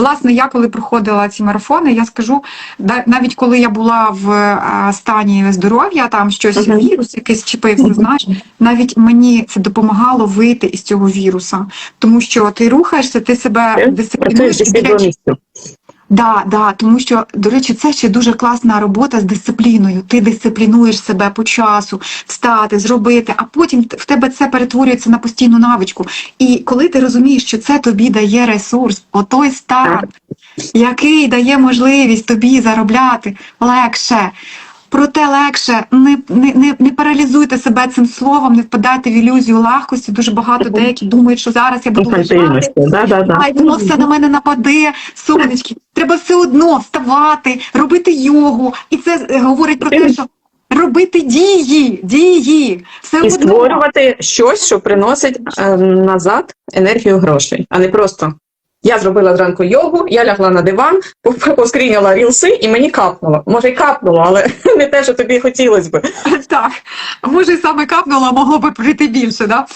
власне, я коли проходила ці марафони, я скажу, навіть коли я була в е, стані здоров'я, там щось Мгм. вірус якийсь чіпився, знаєш, навіть мені це допомагало вийти із цього віруса, тому що ти рухаєшся, ти себе дисциплінуєш. Да, да, тому що, до речі, це ще дуже класна робота з дисципліною. Ти дисциплінуєш себе по часу, встати, зробити, а потім в тебе це перетворюється на постійну навичку. І коли ти розумієш, що це тобі дає ресурс, отой старт, який дає можливість тобі заробляти легше. Проте легше не, не, не, не паралізуйте себе цим словом, не впадайте в ілюзію легкості. Дуже багато деякі думають, що зараз я буду лежати, Да, да, да. Воно все на мене нападе, сонечки. Треба все одно вставати, робити йогу. І це е, говорить про те, що робити дії, дії. Все І одно. створювати щось, що приносить е, назад енергію грошей, а не просто. Я зробила зранку йогу, я лягла на диван, поскріняла рілси і мені капнуло. Може, й капнуло, але не те, що тобі хотілося би. Так, може, і саме капнуло, а могло би прийти більше, да?